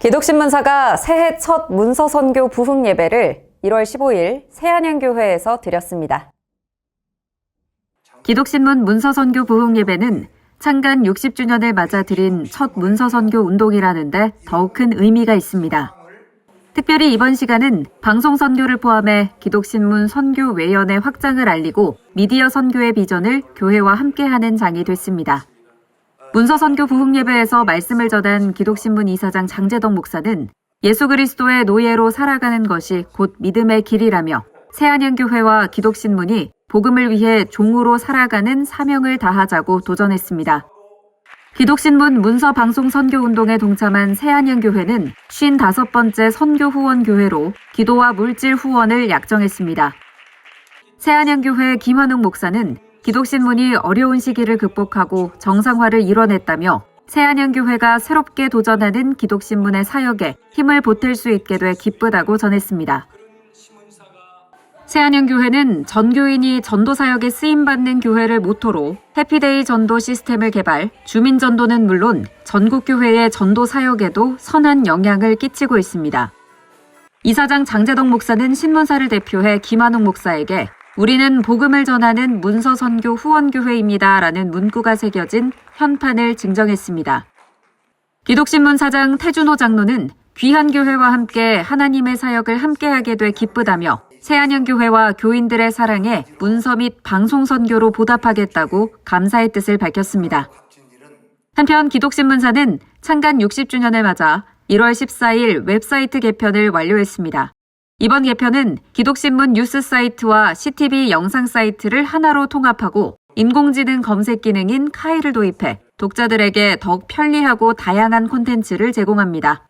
기독신문사가 새해 첫 문서 선교 부흥 예배를 1월 15일 새안양교회에서 드렸습니다. 기독신문 문서 선교 부흥 예배는 창간 60주년을 맞아 드린 첫 문서 선교 운동이라는데 더욱 큰 의미가 있습니다. 특별히 이번 시간은 방송 선교를 포함해 기독신문 선교 외연의 확장을 알리고 미디어 선교의 비전을 교회와 함께하는 장이 됐습니다. 문서 선교 부흥 예배에서 말씀을 전한 기독신문 이사장 장재덕 목사는 예수 그리스도의 노예로 살아가는 것이 곧 믿음의 길이라며 새안양교회와 기독신문이 복음을 위해 종으로 살아가는 사명을 다하자고 도전했습니다. 기독신문 문서 방송 선교 운동에 동참한 새안양교회는 55번째 선교 후원 교회로 기도와 물질 후원을 약정했습니다. 새안양교회 김환웅 목사는 기독신문이 어려운 시기를 극복하고 정상화를 이뤄냈다며 새안양교회가 새롭게 도전하는 기독신문의 사역에 힘을 보탤 수 있게 돼 기쁘다고 전했습니다. 새안양교회는 전교인이 전도 사역에 쓰임받는 교회를 모토로 해피데이 전도 시스템을 개발, 주민 전도는 물론 전국 교회의 전도 사역에도 선한 영향을 끼치고 있습니다. 이사장 장재덕 목사는 신문사를 대표해 김한웅 목사에게 우리는 복음을 전하는 문서 선교 후원교회입니다. 라는 문구가 새겨진 현판을 증정했습니다. 기독신문 사장 태준호 장로는 귀한 교회와 함께 하나님의 사역을 함께하게 돼 기쁘다며 새안영교회와 교인들의 사랑에 문서 및 방송 선교로 보답하겠다고 감사의 뜻을 밝혔습니다. 한편 기독신문사는 창간 60주년을 맞아 1월 14일 웹사이트 개편을 완료했습니다. 이번 개편은 기독신문 뉴스 사이트와 CTV 영상 사이트를 하나로 통합하고 인공지능 검색 기능인 카이를 도입해 독자들에게 더욱 편리하고 다양한 콘텐츠를 제공합니다.